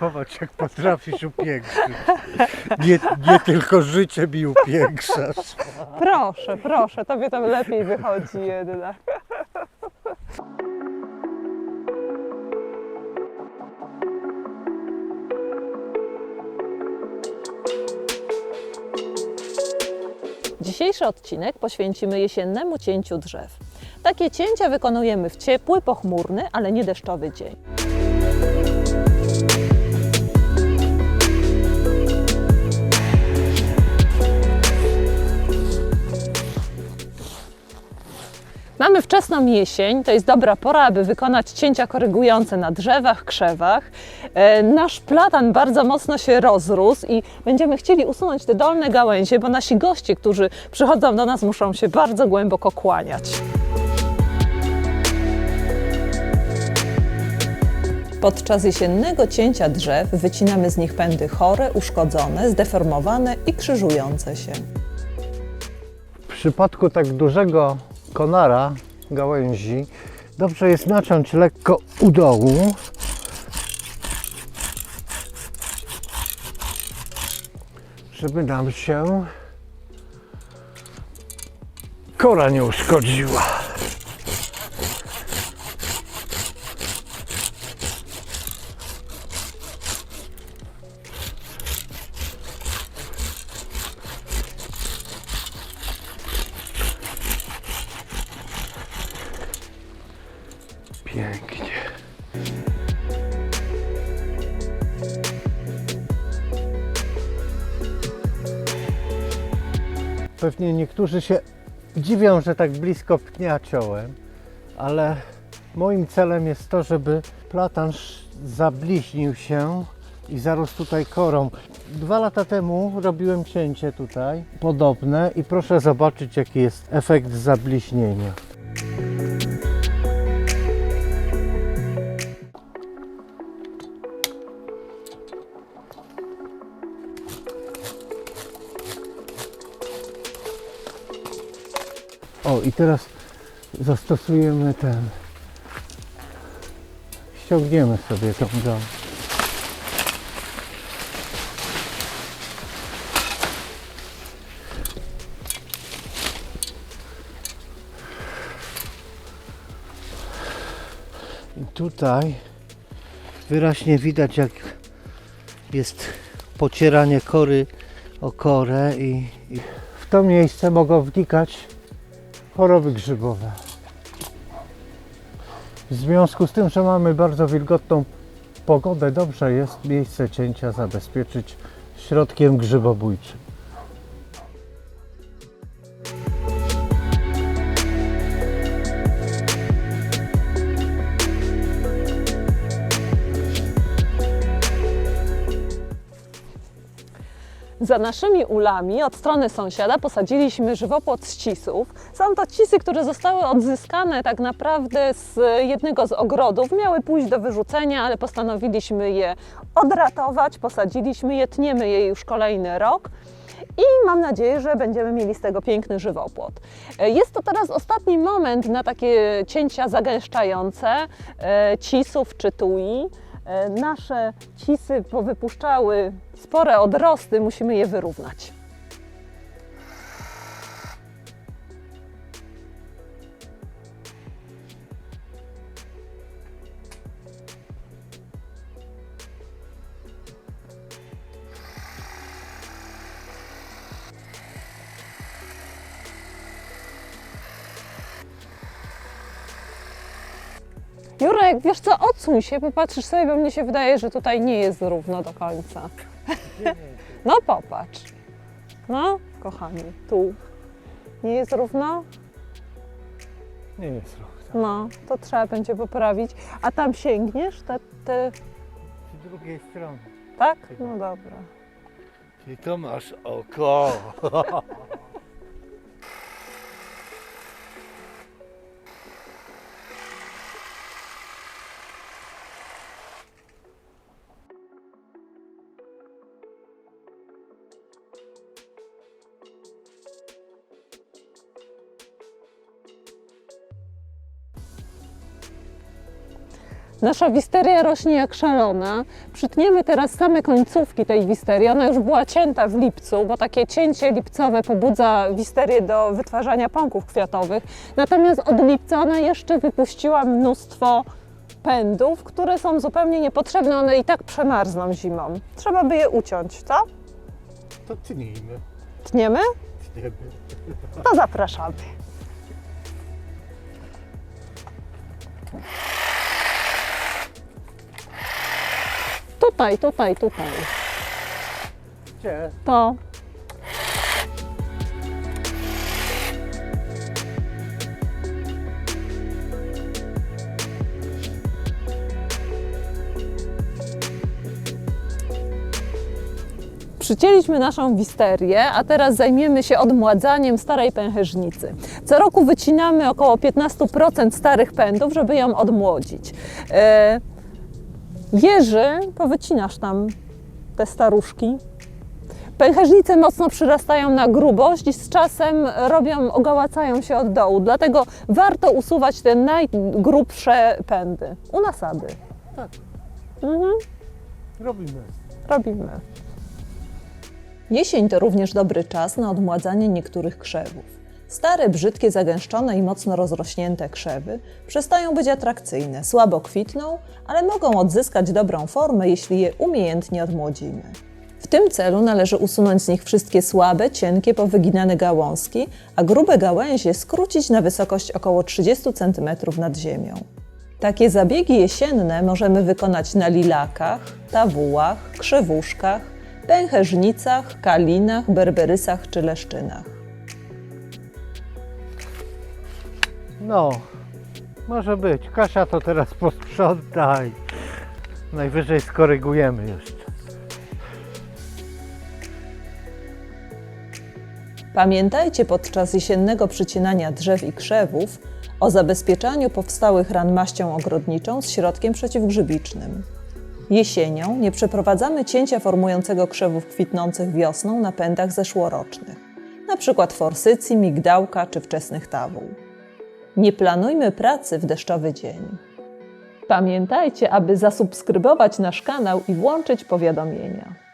Popatrz, jak potrafisz upiększyć. Nie, nie tylko życie mi upiększasz. Proszę, proszę, tobie to lepiej wychodzi jednak. Dzisiejszy odcinek poświęcimy jesiennemu cięciu drzew. Takie cięcia wykonujemy w ciepły, pochmurny, ale nie deszczowy dzień. Mamy wczesną jesień, to jest dobra pora, aby wykonać cięcia korygujące na drzewach, krzewach. E, Nasz platan bardzo mocno się rozrósł i będziemy chcieli usunąć te dolne gałęzie, bo nasi goście, którzy przychodzą do nas, muszą się bardzo głęboko kłaniać. Podczas jesiennego cięcia drzew wycinamy z nich pędy chore, uszkodzone, zdeformowane i krzyżujące się. W przypadku tak dużego konara, gałęzi, dobrze jest naciąć lekko u dołu. Żeby nam się kora nie uszkodziła. Pięknie. Pewnie niektórzy się dziwią, że tak blisko pnia ciąłem, ale moim celem jest to, żeby platan zabliźnił się i zarósł tutaj korą. Dwa lata temu robiłem cięcie tutaj, podobne i proszę zobaczyć jaki jest efekt zabliźnienia. I teraz zastosujemy ten. Ściągniemy sobie tą gałę. Tutaj wyraźnie widać jak jest pocieranie kory o korę i, i w to miejsce mogą wnikać choroby grzybowe. W związku z tym, że mamy bardzo wilgotną pogodę, dobrze jest miejsce cięcia zabezpieczyć środkiem grzybobójczym. Za naszymi ulami od strony sąsiada posadziliśmy żywopłot z cisów. Są to cisy, które zostały odzyskane tak naprawdę z jednego z ogrodów. Miały pójść do wyrzucenia, ale postanowiliśmy je odratować, posadziliśmy je, tniemy je już kolejny rok. I mam nadzieję, że będziemy mieli z tego piękny żywopłot. E, Jest to teraz ostatni moment na takie cięcia zagęszczające e, cisów czy tui. E, Nasze cisy powypuszczały spore odrosty, musimy je wyrównać. Jurek, wiesz co, odsuń się, popatrzysz sobie, bo mnie się wydaje, że tutaj nie jest równo do końca. No popatrz. No, kochani, tu. Nie jest równo? Nie jest rok. No, to trzeba będzie poprawić. A tam sięgniesz? Te, te... Z drugiej strony. Tak? No dobra. Ty to masz oko. Nasza wisteria rośnie jak szalona. Przytniemy teraz same końcówki tej wisterii. Ona już była cięta w lipcu, bo takie cięcie lipcowe pobudza wisterię do wytwarzania pąków kwiatowych. Natomiast od lipca ona jeszcze wypuściła mnóstwo pędów, które są zupełnie niepotrzebne. One i tak przemarzną zimą. Trzeba by je uciąć, co? To tnijmy. Tniemy? Tniemy. To zapraszamy. Tutaj, tutaj, tutaj. Gdzie? To. Przycięliśmy naszą wisterię, a teraz zajmiemy się odmładzaniem starej pęcherzynicy. Co roku wycinamy około 15% starych pędów, żeby ją odmłodzić. E, Jerzy, powycinasz tam te staruszki. Pęcherzynice mocno przyrastają na grubość i z czasem robią, ogałacają się od dołu, dlatego warto usuwać te najgrubsze pędy u nasady. Tak. Mhm, Robimy. robimy. Jesień to również dobry czas na odmładzanie niektórych krzewów. Stare, brzydkie, zagęszczone i mocno rozrośnięte krzewy przestają być atrakcyjne, słabo kwitną, ale mogą odzyskać dobrą formę, jeśli je umiejętnie odmłodzimy. W tym celu należy usunąć z nich wszystkie słabe, cienkie, powyginane gałązki, a grube gałęzie skrócić na wysokość około 30 cm nad ziemią. Takie zabiegi jesienne możemy wykonać na lilakach, tawułach, krzewuszkach, pęcherznicach, kalinach, berberysach czy leszczynach. No, może być. Kasia to teraz posprzątaj. Najwyżej skorygujemy jeszcze. Pamiętajcie podczas jesiennego przycinania drzew i krzewów o zabezpieczaniu powstałych ran maścią ogrodniczą z środkiem przeciwgrzybicznym. Jesienią nie przeprowadzamy cięcia formującego krzewów kwitnących wiosną na pędach zeszłorocznych, np. forsycji, migdałka czy wczesnych tawół. Nie planujmy pracy w deszczowy dzień. Pamiętajcie, aby zasubskrybować nasz kanał i włączyć powiadomienia.